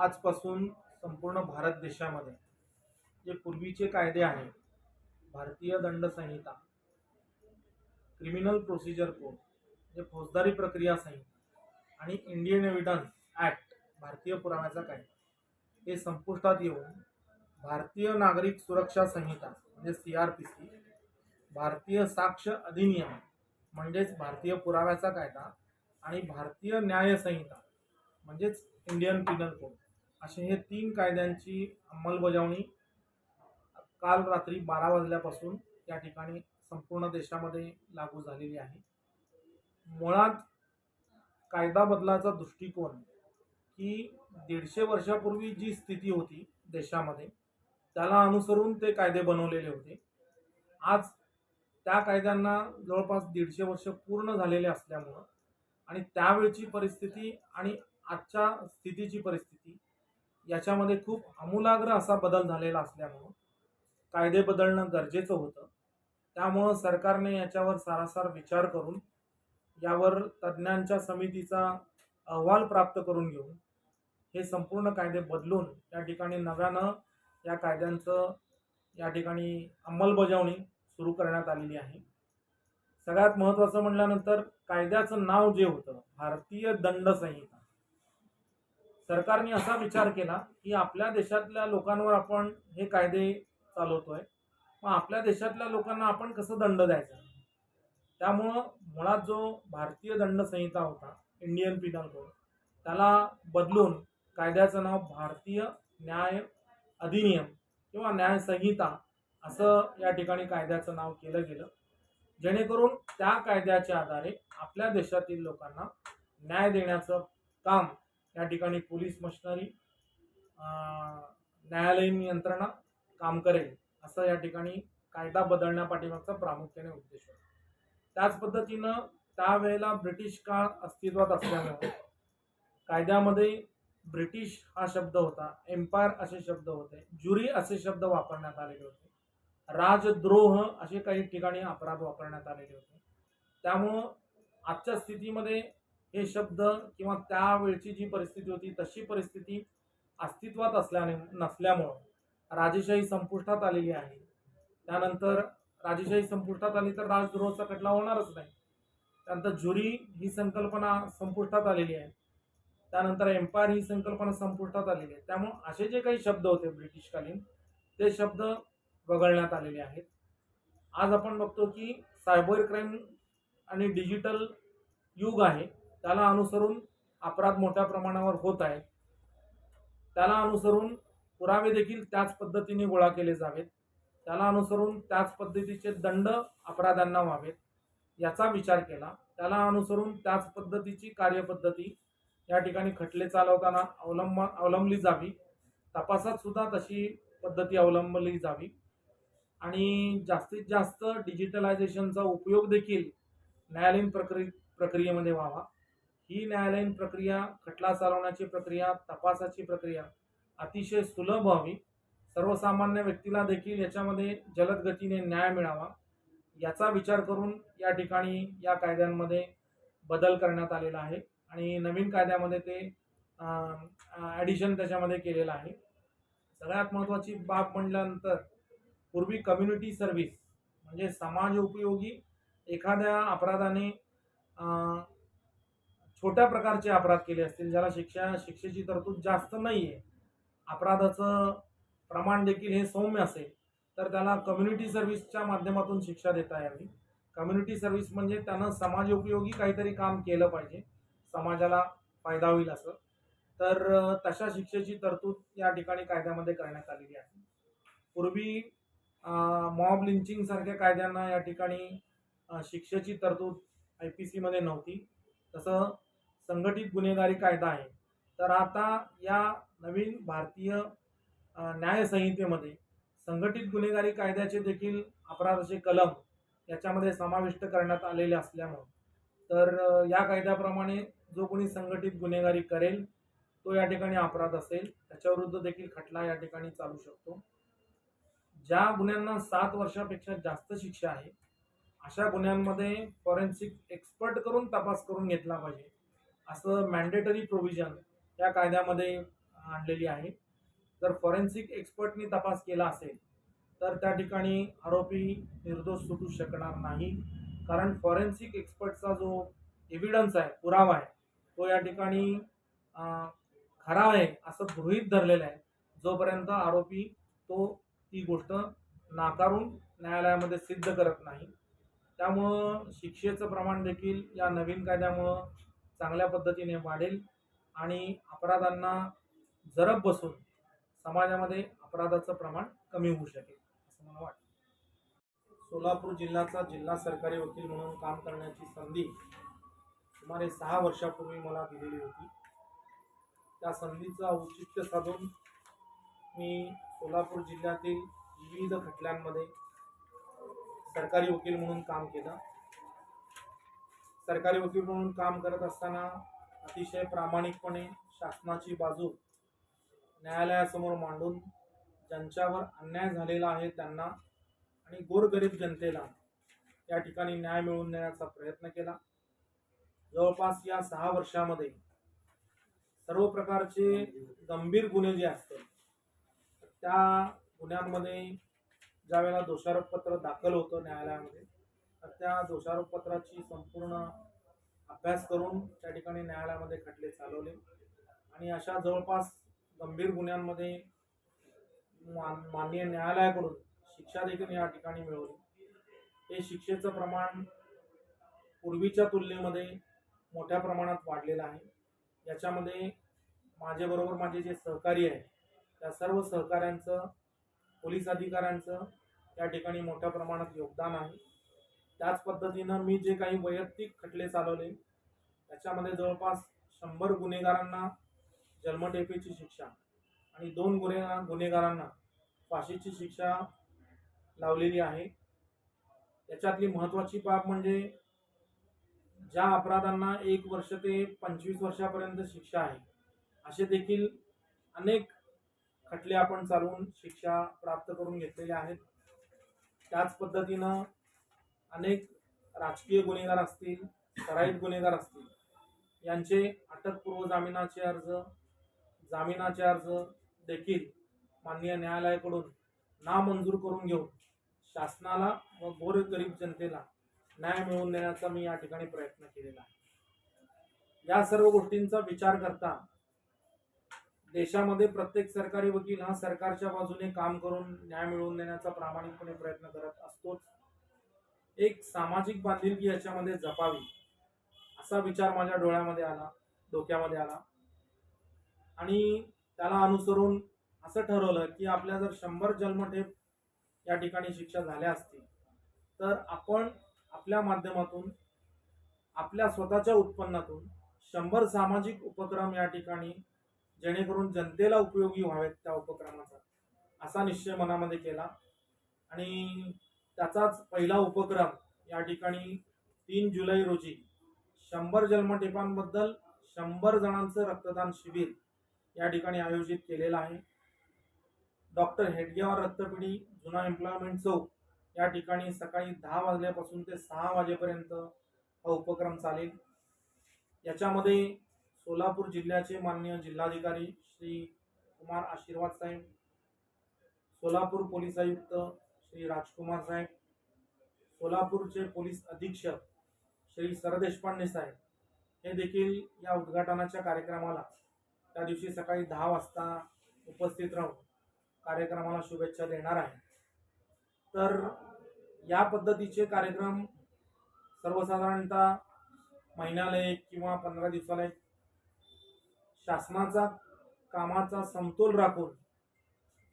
आजपासून संपूर्ण भारत देशामध्ये जे पूर्वीचे कायदे आहेत भारतीय दंड संहिता क्रिमिनल प्रोसिजर कोड जे फौजदारी प्रक्रिया संहिता आणि इंडियन एव्हिडन्स ॲक्ट भारतीय पुराव्याचा कायदा हे संपुष्टात येऊन भारतीय नागरिक सुरक्षा संहिता म्हणजे सी आर पी सी भारतीय साक्ष अधिनियम म्हणजेच भारतीय पुराव्याचा कायदा आणि भारतीय न्याय संहिता म्हणजेच इंडियन पिनल कोड असे हे तीन कायद्यांची अंमलबजावणी काल रात्री बारा वाजल्यापासून या ठिकाणी संपूर्ण देशामध्ये लागू झालेली आहे. मुळात कायदा बदलाचा दृष्टिकोन की दीडशे वर्षापूर्वी जी स्थिती होती देशामध्ये त्याला अनुसरून ते कायदे बनवलेले होते. आज त्या कायद्यांना जवळपास दीडशे वर्ष पूर्ण झालेले असल्यामुळं आणि त्यावेळची परिस्थिती आणि आजच्या स्थितीची परिस्थिती याच्यामध्ये खूप आमूलाग्र असा बदल झालेला असल्यामुळं कायदे बदलणं गरजेचं होतं. त्यामुळं सरकारने याच्यावर सारासार विचार करून यावर तज्ज्ञांच्या समितीचा अहवाल प्राप्त करून घेऊन हे संपूर्ण कायदे बदलून या ठिकाणी नव्यानं या कायद्यांचं या ठिकाणी अंमलबजावणी सुरू करण्यात आलेली आहे. सगळ्यात महत्त्वाचं म्हटल्यानंतर कायद्याचं नाव जे होतं भारतीय दंड संहिता. सरकारने असा विचार केला की आपल्या देशातल्या लोकांवर आपण हे कायदे चालवतोय. मग आपल्या देशातल्या लोकांना आपण कसं दंड द्यायचा? त्यामुळं मुळात जो भारतीय दंड संहिता होता इंडियन पिनल कोड त्याला बदलून कायद्याचं नाव भारतीय न्याय अधिनियम किंवा न्याय संहिता असं या ठिकाणी कायद्याचं नाव केलं गेलं. जेणेकरून त्या कायद्याच्या आधारे आपल्या देशातील लोकांना न्याय देण्याचं काम या ठिकाणी पोलीस मशिनरी न्यायालयीन यंत्रणा काम करेल असं या ठिकाणी कायदा बदलण्यापाठीमागचा प्रामुख्याने उद्देश होता. त्याच पद्धतीनं त्यावेळेला ब्रिटिश काळ अस्तित्वात असल्यामुळे कायद्यामध्ये ब्रिटिश हा शब्द होता एम्पायर असे शब्द होते ज्युरी असे शब्द वापरण्यात आलेले होते राजद्रोह असे काही ठिकाणी अपराध वापरण्यात आलेले होते. त्यामुळं आजच्या स्थितीमध्ये हे शब्द किंवा त्यावेळची जी परिस्थिती होती तशी परिस्थिती अस्तित्वात असल्याने नसल्यामुळं राजेशाही संपुष्टात आलेली आहे. त्यानंतर राजेशाही संपुष्टात आली तर राजद्रोहाचा खटला होणारच नाही. त्यानंतर ज्युरी ही संकल्पना संपुष्टात आलेली आहे. त्यानंतर एम्पायर ही संकल्पना संपुष्टात आलेली आहे. त्यामुळे असे जे काही शब्द होते ब्रिटिशकालीन ते शब्द वगळण्यात आलेले आहेत. आज आपण बघतो की सायबर क्राईम आणि डिजिटल युग आहे. त्याला अनुसरून अपराध मोठ्या प्रमाणावर होत आहे. त्याला अनुसरून पुरावे देखील त्याच पद्धतीने गोळा केले जावेत. त्याला अनुसरून त्याच पद्धतीचे दंड अपराधांना व्हावेत याचा विचार केला. त्याला अनुसरून त्याच पद्धतीची कार्यपद्धती या ठिकाणी खटले चालवताना अवलंब अवलंबली जावी. तपासात सुद्धा तशी पद्धती अवलंबली जावी. आणि जास्तीत जास्त डिजिटलायझेशनचा उपयोग देखील न्यायालयीन प्रक्रि प्रक्रियेमध्ये व्हावा. ही न्यायालयीन प्रक्रिया खटला चालवण्याची प्रक्रिया तपासाची प्रक्रिया अतिशय सुलभ व्हावी. सर्वसामान्य व्यक्तीला देखील याच्यामध्ये जलद गतीने न्याय मिळावा. याचा विचार करून या ठिकाणी या कायद्यांमध्ये बदल करण्यात आलेला आहे आणि नवीन कायद्यामध्ये ते ॲडिशन त्याच्यामध्ये केलेलं आहे. सगळ्यात महत्त्वाची बाब म्हटल्यानंतर पूर्वी कम्युनिटी सर्व्हिस म्हणजे समाज उपयोगी एखाद्या अपराधाने छोट्या प्रकारचे अपराध केले असतील ज्याला शिक्षा शिक्षेची तरतूद जास्त नाही आहे अपराधाचं प्रमाण देखील हे सौम्य असेल तर त्याला कम्युनिटी सर्व्हिसच्या माध्यमातून शिक्षा देता यावी. कम्युनिटी सर्व्हिस म्हणजे त्यानं समाज उपयोगी काहीतरी काम केलं पाहिजे समाजाला फायदा होईल असं. तर तशा शिक्षेची तरतूद या ठिकाणी कायद्यामध्ये करण्यात आलेली आहे. पूर्वी मॉब लिंचिंग सारख्या कायद्यांना या ठिकाणी शिक्षेची तरतूद आय पी सीमध्ये नव्हती. तसं संघटित गुन्हेगारी कायदा आहे. तर आता या नवीन भारतीय न्यायसंहितेमध्ये संघटित गुन्हेगारी कायद्याचे देखील अपराधाचे कलम याच्यामध्ये समाविष्ट करण्यात आलेले असल्यामुळं. तर या कायद्याप्रमाणे जो कोणी संघटित गुन्हेगारी करेल तो या ठिकाणी अपराध असेल. त्याच्याविरुद्ध देखील खटला या ठिकाणी चालू शकतो. ज्या गुन्ह्यांना सात वर्षापेक्षा जास्त शिक्षा आहे अशा गुन्ह्यांमध्ये फॉरेन्सिक एक्सपर्ट करून तपास करून घेतला पाहिजे. असं मॅन्डेटरी प्रोव्हिजन या कायद्यामध्ये आणलेली आहे. जर फॉरेन्सिक एक्सपर्टनी तपास केला असेल तर त्या ठिकाणी आरोपी निर्दोष सुटू शकणार नाही. कारण फॉरेन्सिक एक्सपर्टचा जो एव्हिडन्स आहे पुरावा आहे तो या ठिकाणी खरा आहे असं गृहीत धरलेलं आहे. जोपर्यंत आरोपी तो ती गोष्ट नाकारून न्यायालयामध्ये सिद्ध करत नाही. त्यामुळं शिक्षेचं प्रमाण देखील या नवीन कायद्यामुळं चांगल्या पद्धतीने वाढेल आणि अपराधांना जरब बसून समाजामध्ये अपराधाचं प्रमाण कमी होऊ शकेल असं मला वाटतं. सोलापूर जिल्ह्याचा जिल्हा सरकारी वकील म्हणून काम करण्याची संधी सुमारे सहा वर्षापूर्वी मला दिलेली होती. त्या संधीचं औचित्य साधून मी सोलापूर जिल्ह्यातील विविध खटल्यांमध्ये सरकारी वकील म्हणून काम केलं. सरकारी वकील म्हणून काम करत असताना अतिशय प्रामाणिकपणे शासनाची बाजू न्यायालयासमोर मांडून ज्यांच्यावर अन्याय झालेला आहे त्यांना आणि गोरगरीब जनतेला या ठिकाणी न्याय मिळवून देण्याचा प्रयत्न केला. जवळपास या सहा वर्षामध्ये सर्व प्रकारचे गंभीर गुन्हे जे असतील त्या गुन्ह्यांमध्ये ज्यावेळेला दोषारोपपत्र दाखल होतं न्यायालयामध्ये तर त्या दोषारोपपत्राची संपूर्ण अभ्यास करून त्या ठिकाणी न्यायालयामध्ये खटले चालवले. आणि अशा जवळपास गंभीर गुन्ह्यांमध्ये मान माननीय न्यायालयाकडून शिक्षा देखील या ठिकाणी मिळवली. हे शिक्षेचं प्रमाण पूर्वीच्या तुलनेमध्ये मोठ्या प्रमाणात वाढलेलं आहे. याच्यामध्ये माझ्याबरोबर माझे जे सहकारी आहे त्या सर्व सहकाऱ्यांचं पोलीस अधिकाऱ्यांचं त्या ठिकाणी मोठ्या प्रमाणात योगदान आहे. त्याच पद्धतीनं मी जे काही वैयक्तिक खटले चालवले त्याच्यामध्ये जवळपास शंभर गुन्हेगारांना जन्मठेपेची शिक्षा आणि दोन गुन्हे गुन्हेगारांना फाशीची शिक्षा लावलेली आहे. त्याच्यातली महत्त्वाची बाब म्हणजे ज्या अपराधांना एक वर्ष ते पंचवीस वर्षापर्यंत शिक्षा आहे असे देखील अनेक खटले आपण चालवून शिक्षा प्राप्त करून घेतलेले आहेत. त्याच पद्धतीनं अनेक राजकीय गुन्हेगार असतील सराईत गुन्हेगार असतील यांचे अटकपूर्व जामिनाचे अर्ज जामिनाचे अर्ज देखील माननीय न्यायालयाकडून नामंजूर करून घेऊन शासनाला व गोरगरीब जनतेला न्याय मिळवून देण्याचा मी या ठिकाणी प्रयत्न केलेला आहे. या सर्व गोष्टींचा विचार करता देशामध्ये प्रत्येक सरकारी वकील हा सरकारच्या बाजूने काम करून न्याय मिळवून देण्याचा प्रामाणिकपणे प्रयत्न करत असतोच. एक सामाजिक बांधिलकी याच्यामध्ये जपावी असा विचार माझ्या डोळ्यामध्ये आला डोक्यामध्ये आला. आणि त्याला अनुसरून असं ठरवलं की आपल्या जर शंभर जन्मठेप या ठिकाणी शिक्षा झाल्या असतील तर आपण आपल्या माध्यमातून आपल्या स्वतःच्या उत्पन्नातून शंभर सामाजिक उपक्रम या ठिकाणी जेणेकरून जनतेला उपयोगी व्हावेत त्या उपक्रमाचा असा निश्चय मनामध्ये केला. आणि त्याचाच पहिला उपक्रम या ठिकाणी तीन जुलै रोजी शंभर जन्मठेपांबद्दल शंभर जणांचं रक्तदान शिबिर या ठिकाणी आयोजित केलेलं आहे. डॉक्टर हेडगेवार रक्तपिढी जुना एम्प्लॉयमेंट चौक या ठिकाणी सकाळी दहा वाजल्यापासून ते सहा वाजेपर्यंत हा उपक्रम चालेल. याच्यामध्ये सोलापूर जिल्ह्याचे माननीय जिल्हाधिकारी श्री कुमार आशीर्वाद साहेब सोलापूर पोलीस आयुक्त श्री राजकुमार साहेब सोलापूरचे पोलीस अधीक्षक श्री सरदेशपांडे साहेब हे देखील या उद्घाटनाच्या कार्यक्रमाला त्या दिवशी सकाळी दहा वाजता उपस्थित राहून कार्यक्रमाला शुभेच्छा देणार आहे तर या पद्धतीचे कार्यक्रम सर्वसाधारणतः महिन्याला एक किंवा पंधरा दिवसाला एक शासनाचा कामाचा समतोल राखून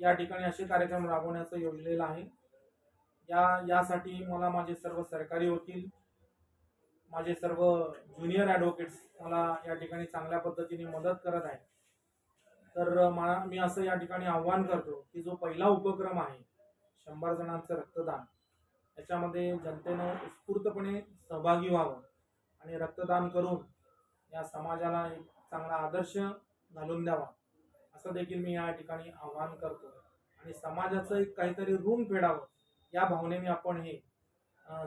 या ठिकाणी असे कार्यक्रम राबवण्याचं योजलेलं आहे. या यासाठी मला माझे सर्व सरकारी वकील माझे सर्व ज्युनियर ॲडव्होकेट्स मला या ठिकाणी चांगल्या पद्धतीने मदत करत आहेत. तर मला मी असं या ठिकाणी आव्हान करतो की जो पहिला उपक्रम आहे शंभर जणांचं रक्तदान याच्यामध्ये जनतेनं उत्स्फूर्तपणे सहभागी व्हावं आणि रक्तदान करून या समाजाला एक चांगला आदर्श घालून द्यावा असं देखील मी या ठिकाणी आव्हान करतो. आणि समाजाचं एक काहीतरी ऋण फेडावं या भावनेने आपण हे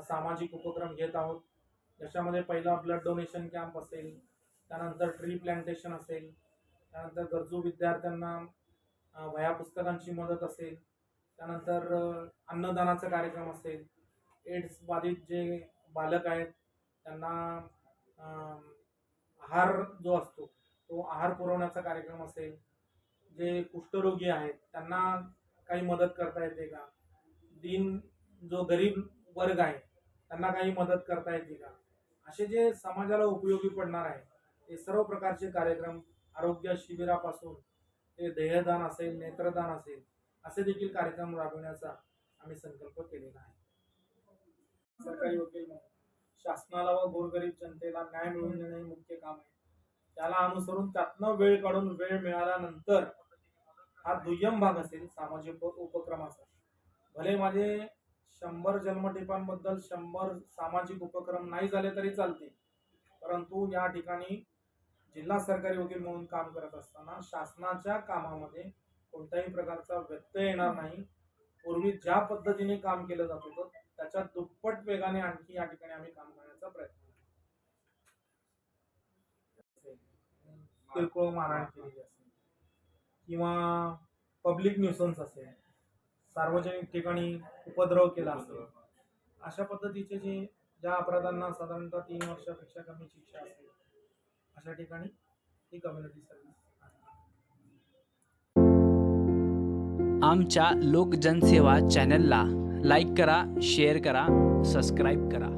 सामाजिक उपक्रम घेत आहोत. ज्याच्यामध्ये पहिला ब्लड डोनेशन कॅम्प असेल त्यानंतर ट्री प्लांटेशन असेल त्यानंतर गरजू विद्यार्थ्यांना वह्या पुस्तकांची मदत असेल त्यानंतर अन्नदानाचा कार्यक्रम असेल एड्स बाधित जे बालक आहेत त्यांना आहार जो असतो तो आहार पुरवण्याचा कार्यक्रम असेल. जे कुष्ठरोगी आहेत त्यांना काही मदत करता येते का? दिन जो गरीब वर्ग आहे त्यांना काही मदत करता येते का? असे जे समाजाला उपयोगी पडणार आहे ते सर्व प्रकारचे कार्यक्रम आरोग्य शिबिरापासून ते देहदान असेल नेत्रदान असेल असे देखील कार्यक्रम राबविण्याचा आम्ही संकल्प केलेला आहे. सरकारी वकील म्हणून शासनाला व गोरगरीब जनतेला न्याय मिळवून देणे हे मुख्य काम आहे. त्याला अनुसरून त्यातनं वेळ काढून वेळ मिळाल्यानंतर हा दुय्यम भाग असेल सामाजिक उपक्रमाचा. भले माझे शंभर जन्मठिपांबद्दल शंभर सामाजिक उपक्रम नाही झाले तरी चालते परंतु या ठिकाणी जिल्हा सरकारी वकील म्हणून काम करत असताना शासनाच्या कामामध्ये कोणत्याही प्रकारचा व्यत्यय येणार नाही पूर्वी ज्या पद्धतीने काम केलं जात होतं त्याच्या दुप्पट वेगाने आणखी या ठिकाणी आम्ही काम करण्याचा प्रयत्न करतो. किरकोळ मारहाण केलेली असेल किंवा पब्लिक न्यूसन्स असेल सार्वजनिक ठिकाणी उपद्रव केला असेल. अशा पद्धतीचे जे ज्या अपराधांना साधारणतः तीन वर्षापेक्षा कमी शिक्षा असेल अशा ठिकाणी ही कम्युनिटी सर्व्हिस आमच्या लोकजनसेवा चॅनलला लाईक करा शेअर करा सबस्क्राईब करा.